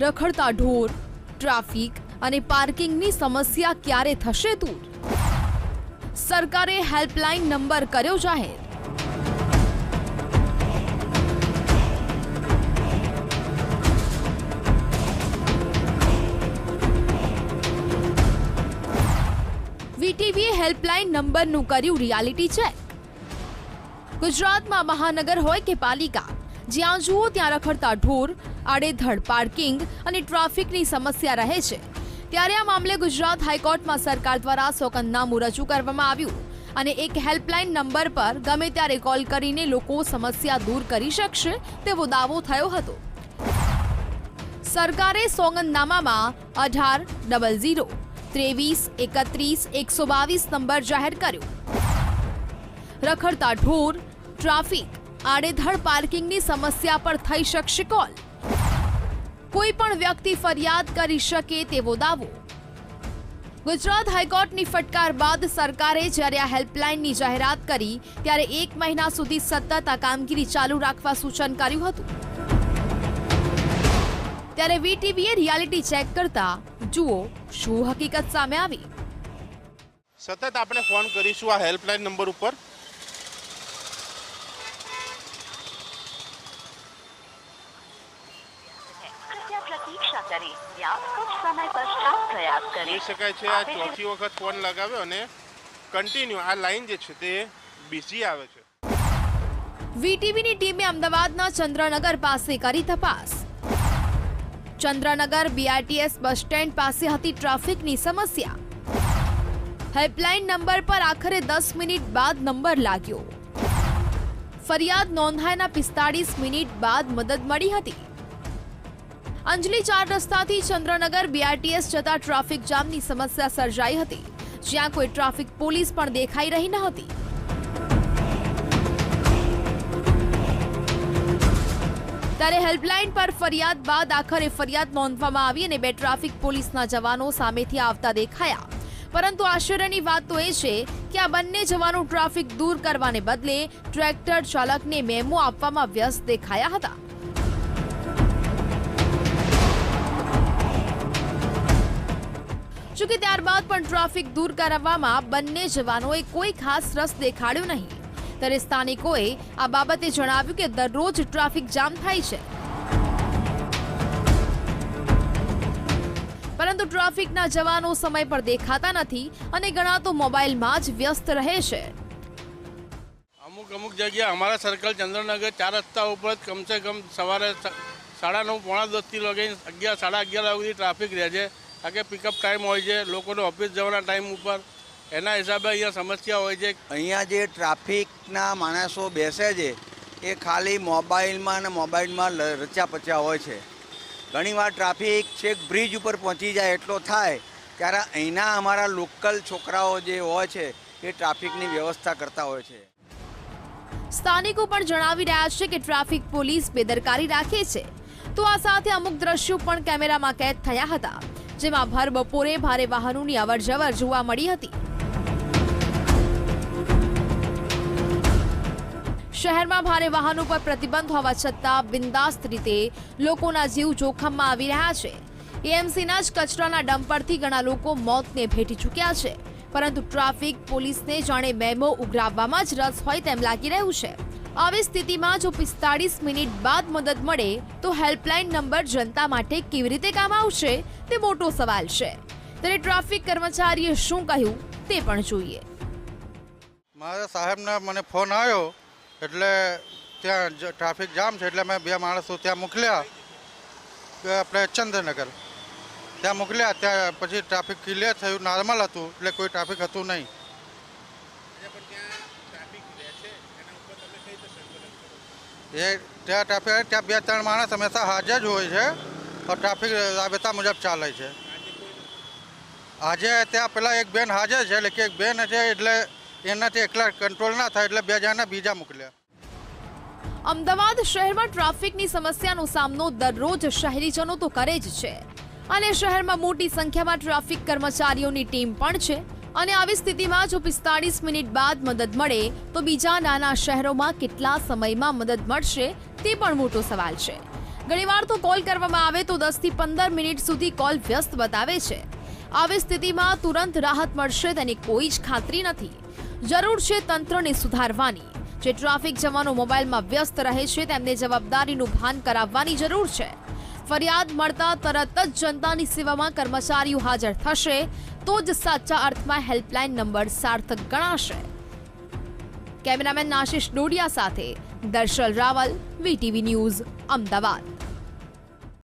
રખડતા ઢોર, ટ્રાફિક અને પાર્કિંગની સમસ્યા ક્યારે થશે દૂર? સરકારે હેલ્પલાઇન નંબર કર્યો જાહેર. વીટીવીએ હેલ્પલાઇન નંબરનું કર્યું રિયાલિટી ચેક ગુજરાતમાં મહાનગર હોય કે પાલિકા, જ્યાં જુઓ ત્યાં રખડતા ઢોર આડેધડ પાર્કિંગ અને ટ્રાફિકની સમસ્યા રહે છે. ત્યારે આ મામલે ગુજરાત હાઈકોર્ટમાં સરકાર દ્વારા સોગંદનામું રજૂ કરવામાં આવ્યું અને એક હેલ્પલાઇન નંબર પર ગમે ત્યારે કોલ કરીને લોકો સમસ્યા દૂર કરી શકશે તેવો દાવો થયો હતો. સરકારે સોગંદનામામાં અઢાર ડબલ ઝીરો, ત્રેવીસ એકત્રીસ એકસો બાવીસ નંબર જાહેર કર્યો. રખડતા ઢોર, ટ્રાફિક, આડેધડ પાર્કિંગની સમસ્યા પર થઈ શકશે કોલ. કોઈ પણ વ્યક્તિ ફરિયાદ કરી શકે તેવો દાવો. ગુજરાત હાઈકોર્ટની ફટકાર બાદ સરકારે જ્યારે આ હેલ્પલાઇનની જાહેરાત કરી, ત્યારે એક મહિના સુધી સતત આ કામગીરી ચાલુ રાખવા સૂચન કર્યું હતું. ત્યારે વીટીવીએ રિયાલિટી ચેક કરતા, જુઓ શું હકીકત સામે આવી. સતત આપણે ફોન કરીશું આ હેલ્પલાઇન નંબર ઉપર. પ્રતીક્ષા કરી. વ્યાપક સમય પશ્ચાત પ્રયાસ કરી શકાય છે આ ચોથી વખત ફોન લગાવ્યો અને કન્ટિન્યુ આ લાઈન જે છે તે બીજી આવે છે. વીટીવીની ટીમે અમદાવાદના ચંદ્રનગર પાસે કરી તપાસ. ચંદ્રનગર બીઆરટીએસ બસ સ્ટેન્ડ પાસે હતી ટ્રાફિકની સમસ્યા. હેલ્પલાઇન નંબર પર આખરે દસ મિનિટ બાદ નંબર લાગ્યો. ફરિયાદ નોંધાયાના પિસ્તાળીસ મિનિટ બાદ મદદ મળી હતી. અંજલી ચાર રસ્તાથી ચંદ્રનગર બીઆરટીએસ જતા ટ્રાફિક જામની સમસ્યા સર્જાઈ હતી. જ્યાં કોઈ ટ્રાફિક પોલીસ પણ દેખાઈ રહી ન હતી. ત્યારે હેલ્પલાઇન પર ફરિયાદ બાદ આખરે ફરિયાદ નોંધવામાં આવી અને બે ટ્રાફિક પોલીસના જવાનો સામેથી આવતા દેખાયા. પરંતુ આશ્ચર્યની વાત તો એ છે કે આ બંને જવાનો ટ્રાફિક દૂર કરવાને બદલે ટ્રેક્ટર ચાલકને મેમો આપવામાં વ્યસ્ત દેખાયા હતા. જોકે ત્યારબાદ પણ ટ્રાફિક દૂર કરાવવામાં બંને જવાનોએ કોઈ ખાસ રસ દેખાડ્યો નહીં. ત્યારે સ્થાનિકોએ આ બાબતે જણાવ્યું કે દરરોજ ટ્રાફિક જામ થાય છે. પરંતુ ટ્રાફિકના જવાનો સમય પર દેખાતા નથી અને ઘણા તો મોબાઈલમાં જ વ્યસ્ત રહે છે. અમુક અમુક જગ્યા અમારા સર્કલ ચંદ્રનગર ચાર રસ્તા ઉપર કમસે કમ સવારે સાડા નવ, પોણા દસથી લગીને અગિયાર, સાડા અગિયાર સુધી ટ્રાફિક રહે છે. કારણ કે પિકઅપ ટાઈમ હોય છે લોકોને ઓફિસ જવાના ટાઈમ ઉપર. એના હિસાબે અહીંયા સમસ્યા હોય છે. અહીંયા જે ટ્રાફિકના માણસો બેસે છે એ ખાલી મોબાઈલમાં અને મોબાઈલમાં રચ્યા પચ્યા હોય છે. ઘણીવાર ટ્રાફિક છેક બ્રિજ ઉપર પહોંચી જાય એટલો થાય ત્યારે અહીંના અમારા લોકલ છોકરાઓ જે હોય છે એ ટ્રાફિકની વ્યવસ્થા કરતા હોય છે. સ્થાનિકો પણ જણાવી રહ્યા છે કે ટ્રાફિક પોલીસ બેદરકારી રાખે છે. તો આ સાથે અમુક દ્રશ્યો પણ કેમેરામાં કેદ થયા હતા. જેમાં ભર બપોરે ભારે વાહનોની અવરજવર જોવા મળી હતી. શહેરમાં ભારે વાહનો પર પ્રતિબંધ હોવા છતાં બિંદાસ્ત રીતે લોકોના જીવ જોખમમાં આવી રહ્યા છે. એએમસીના જ કચરાના ડમ્પરથી ઘણા લોકો મોતને ભેટી ચૂક્યા છે. પરંતુ ટ્રાફિક, પોલીસને જાણે મેમો ઉઘરાવવામાં જ રસ હોય તેમ લાગી રહ્યું છે. આવી સ્થિતિમાં જો પિસ્તાળીસ મિનિટ બાદ મદદ મળે, તો હેલ્પલાઇન નંબર જનતા માટે કેવી રીતે કામ આવશે, તે મોટો સવાલ છે. ત્યારે ટ્રાફિક કર્મચારીએ શું કહ્યું, તે પણ જોઈએ. મારા સાહેબને મને ફોન આવ્યો, એટલે ત્યાં ટ્રાફિક જામ છે, એટલે મેં બે માણસો ત્યાં મોકલ્યા. આપણે ચંદ્રનગર. ત્યાં મોકલ્યા, ત્યાં પછી ટ્રાફિક ક્લિયર થયું નોર્મલ હતું, એટલે કોઈ ટ્રાફિક હતું નહીં. એ ત્યાં ટ્રાફિક ત્યાં બે ત્રણ માણસ હંમેશા હાજર જ હોય છે ટ્રાફિક રાબેતા મુજબ ચાલે છે. આજે ત્યાં પેલા એક બેન હાજર છે, એટલે કે એક બેન છે એટલે એનાથી એકલા કંટ્રોલ ના થાય, એટલે બે જણા બીજા મોકલ્યા. અમદાવાદ શહેરમાં ટ્રાફિકની સમસ્યાનો સામનો દરરોજ શહેરીજનો તો કરે જ છે. અને શહેરમાં મોટી સંખ્યામાં ટ્રાફિક કર્મચારીઓની ટીમ પણ છે. અને આવી સ્થિતિમાં જો પિસ્તાળીસ મિનિટ બાદ મદદ મળે, તો બીજા નાના શહેરોમાં કેટલા સમયમાં મદદ મળશે તે પણ મોટો સવાલ છે. ઘણીવાર તો કોલ કરવામાં આવે તો દસથી પંદર મિનિટ સુધી કોલ વ્યસ્ત બતાવે છે. આવી સ્થિતિમાં તુરંત રાહત મળશે તેની કોઈ જ ખાતરી નથી. જરૂર છે તંત્રને સુધારવાની. જે ટ્રાફિક જવાનો મોબાઈલમાં વ્યસ્ત રહે છે, તેમને જવાબદારીનું ભાન કરાવવાની જરૂર છે. ફરિયાદ મળતા તરત જ જનતાની સેવામાં કર્મચારીઓ હાજર થશે તો જ સાચા અર્થમાં હેલ્પલાઇન નંબર સાર્થક ગણાશે. કેમેરામેન આશિષ ડોડિયા સાથે દર્શલ રાવલ, વીટીવી ન્યૂઝ, અમદાવાદ.